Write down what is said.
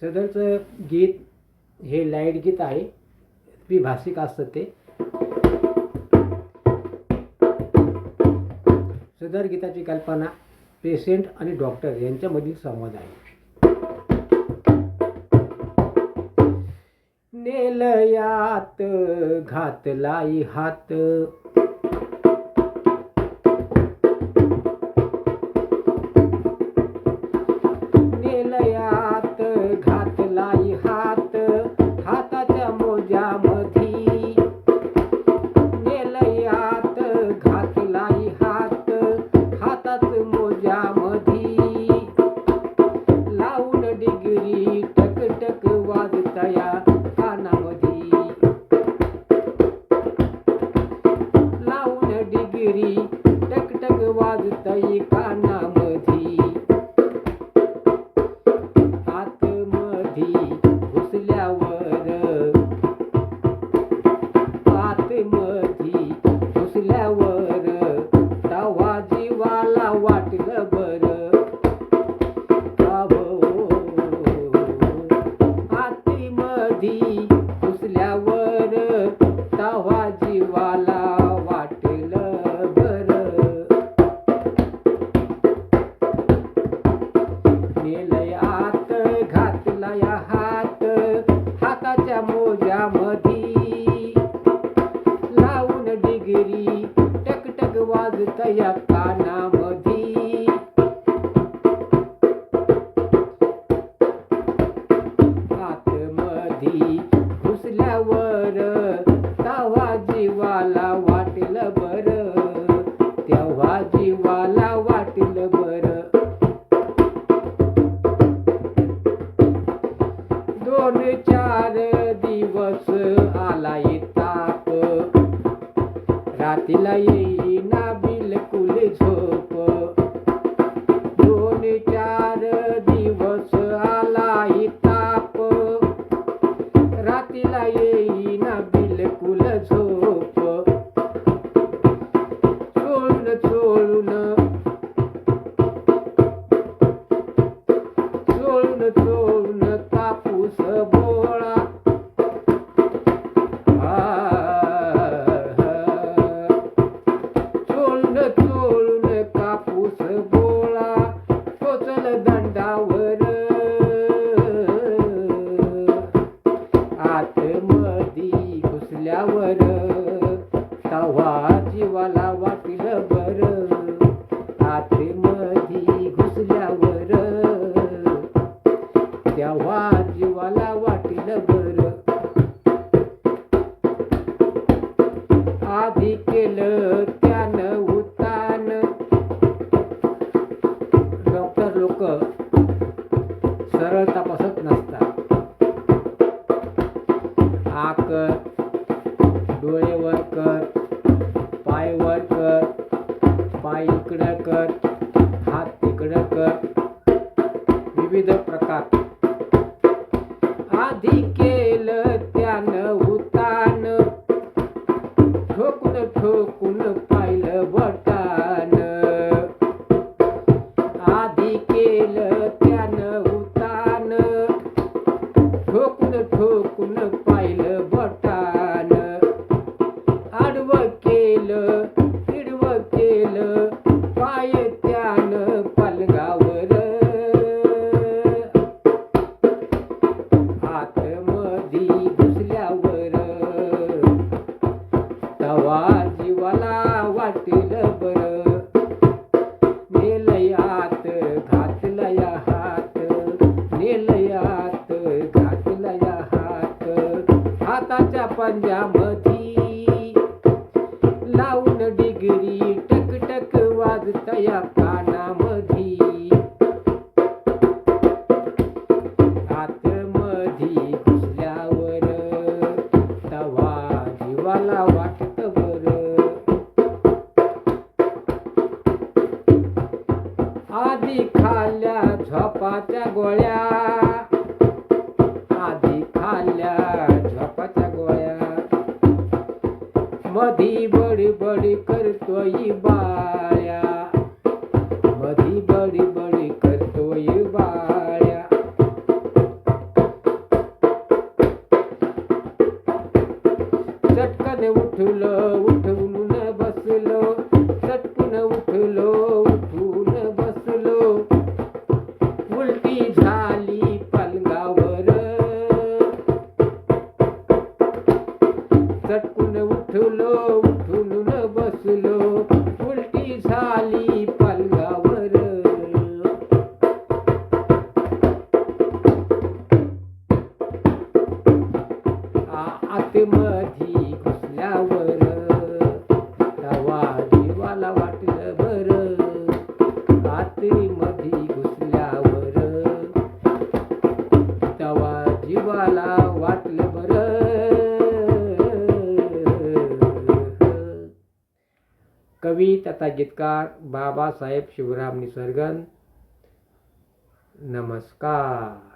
सदरचं गीत हे लाइट गीत आहे. द्विभाषिक असतं ते. सदर गीताची कल्पना पेशंट आणि डॉक्टर यांच्यामधील संवाद आहे. नेलयात घातलाई हात. 大家。Ramadi. रातीला येईना बिलकुल झोप. दोन चार दिवस आलाय ताप. रातीला येईना बिलकुल झोप. वावर. आतमधी घुसल्यावर तव्हा जीवाला वाटलं बर. आतमधी घुसल्यावर तेव्हा जीवाला वाटलं बर. आधी केलं आक डोळे वर कर पाय वर कर पाय इकडं कर. केलं पाय त्यानं पलगावर. आतमधी घुसल्यावर. तवा जीवाला वाटेल बर. नेलयात घातलया हात नेलयात घातलया हात. हाताच्या पंजामधी आधी खाल्ल्या झोपाच्या गोळ्या. आधी खाल्ल्या झोपाच्या गोळ्या. मधी बडी बडी करतोय बाळ्या. मधी बडी बडी करतोय बाळ्या. चटकन उठलो उठवून बसलो चटकन उठलो मला वाटलं बर. आतमधी घुसल्यावर तवा जीवाला वाटलं बर. कवी तथा गीतकार बाबासाहेब शिवराम निसर्गन नमस्कार.